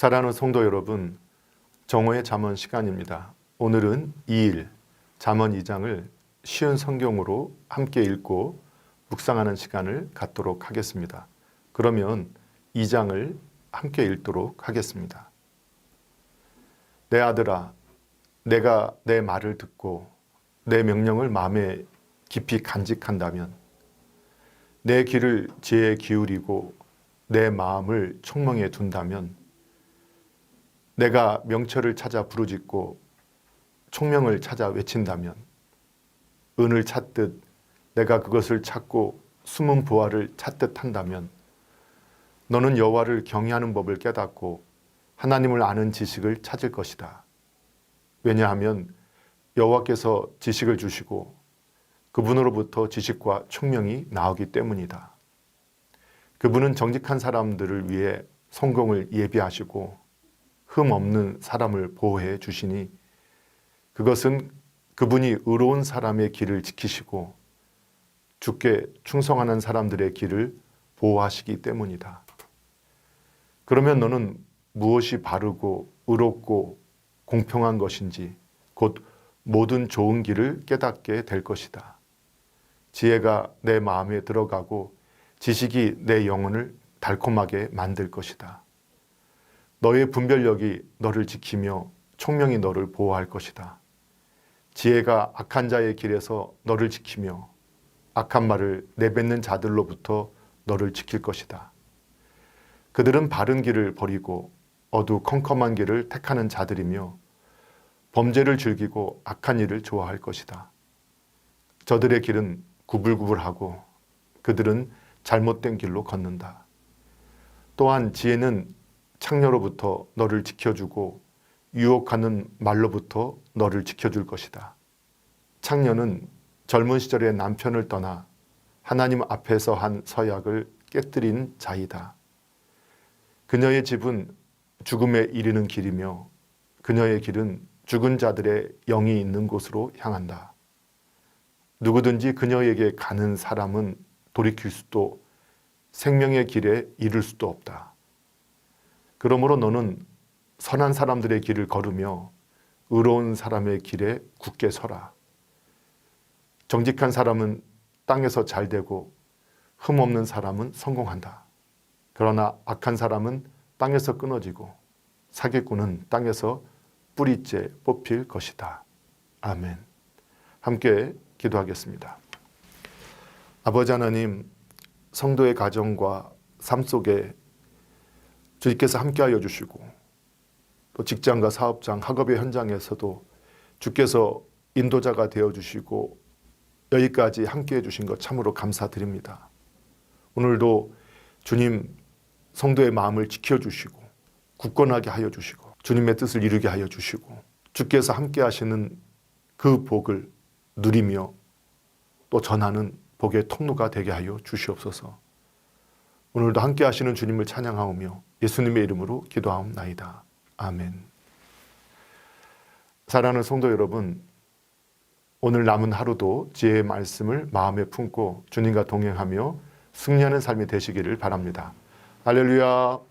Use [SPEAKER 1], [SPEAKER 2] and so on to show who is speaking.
[SPEAKER 1] 사랑하는 성도 여러분, 정오의 잠언 시간입니다. 오늘은 2일 잠언 2장을 쉬운 성경으로 함께 읽고 묵상하는 시간을 갖도록 하겠습니다. 그러면 2장을 함께 읽도록 하겠습니다. 내 아들아, 내가 내 말을 듣고 내 명령을 마음에 깊이 간직한다면 내 귀를 지혜에 기울이고 내 마음을 총명에 둔다면 내가 명철을 찾아 부르짖고 총명을 찾아 외친다면 은을 찾듯 내가 그것을 찾고 숨은 보화를 찾듯 한다면 너는 여호와를 경외하는 법을 깨닫고 하나님을 아는 지식을 찾을 것이다. 왜냐하면 여호와께서 지식을 주시고 그분으로부터 지식과 총명이 나오기 때문이다. 그분은 정직한 사람들을 위해 성공을 예비하시고 흠 없는 사람을 보호해 주시니 그것은 그분이 의로운 사람의 길을 지키시고 주께 충성하는 사람들의 길을 보호하시기 때문이다. 그러면 너는 무엇이 바르고 의롭고 공평한 것인지 곧 모든 좋은 길을 깨닫게 될 것이다. 지혜가 내 마음에 들어가고 지식이 내 영혼을 달콤하게 만들 것이다. 너의 분별력이 너를 지키며 총명이 너를 보호할 것이다. 지혜가 악한 자의 길에서 너를 지키며 악한 말을 내뱉는 자들로부터 너를 지킬 것이다. 그들은 바른 길을 버리고 어두컴컴한 길을 택하는 자들이며 범죄를 즐기고 악한 일을 좋아할 것이다. 저들의 길은 구불구불하고 그들은 잘못된 길로 걷는다. 또한 지혜는 창녀로부터 너를 지켜주고 유혹하는 말로부터 너를 지켜줄 것이다. 창녀는 젊은 시절에 남편을 떠나 하나님 앞에서 한 서약을 깨뜨린 자이다. 그녀의 집은 죽음에 이르는 길이며 그녀의 길은 죽은 자들의 영이 있는 곳으로 향한다. 누구든지 그녀에게 가는 사람은 돌이킬 수도 생명의 길에 이를 수도 없다. 그러므로 너는 선한 사람들의 길을 걸으며 의로운 사람의 길에 굳게 서라. 정직한 사람은 땅에서 잘 되고 흠없는 사람은 성공한다. 그러나 악한 사람은 땅에서 끊어지고 사기꾼은 땅에서 뿌리째 뽑힐 것이다. 아멘. 함께 기도하겠습니다. 아버지 하나님, 성도의 가정과 삶 속에 주님께서 함께하여 주시고 또 직장과 사업장, 학업의 현장에서도 주께서 인도자가 되어 주시고 여기까지 함께해 주신 것 참으로 감사드립니다. 오늘도 주님 성도의 마음을 지켜주시고 굳건하게 하여 주시고 주님의 뜻을 이루게 하여 주시고 주께서 함께 하시는 그 복을 누리며 또 전하는 복의 통로가 되게 하여 주시옵소서. 오늘도 함께 하시는 주님을 찬양하오며 예수님의 이름으로 기도하옵나이다. 아멘. 사랑하는 성도 여러분, 오늘 남은 하루도 지혜의 말씀을 마음에 품고 주님과 동행하며 승리하는 삶이 되시기를 바랍니다. 할렐루야.